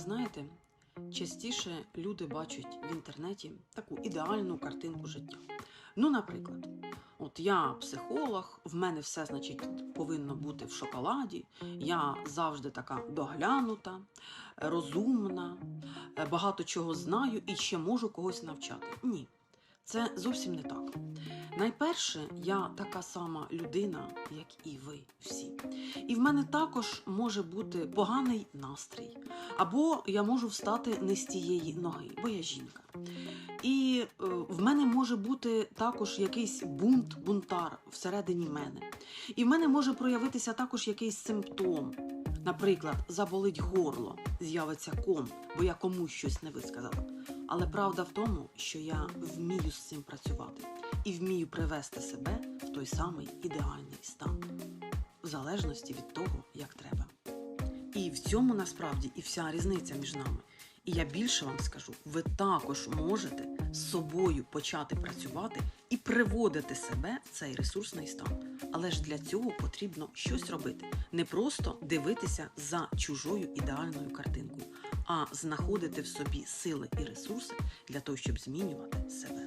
знаєте, частіше люди бачать в інтернеті таку ідеальну картинку життя. Ну, наприклад, от я психолог, в мене все, значить, повинно бути в шоколаді. Я завжди така доглянута, розумна, е, багато чого знаю і ще можу когось навчати. Ні, це зовсім не так. Найперше, я така сама людина, як і ви всі. І в мене також може бути поганий настрій, або я можу встати не з тієї ноги, бо я жінка. І е, в мене може бути також якийсь бунт, бунтар всередині мене. І в мене може проявитися також якийсь симптом. Наприклад, заболить горло, з'явиться ком, бо я комусь щось не висказала. Але правда в тому, що я вмію з цим працювати і вмію привести себе в той самий ідеальний стан, залежності від того, як треба. І в цьому насправді і вся різниця між нами. І я більше вам скажу, ви також можете з собою почати працювати і приводити себе в цей ресурсний стан. Але ж для цього потрібно щось робити, не просто дивитися за чужою ідеальною картинкою, а знаходити в собі сили і ресурси для того, щоб змінювати себе.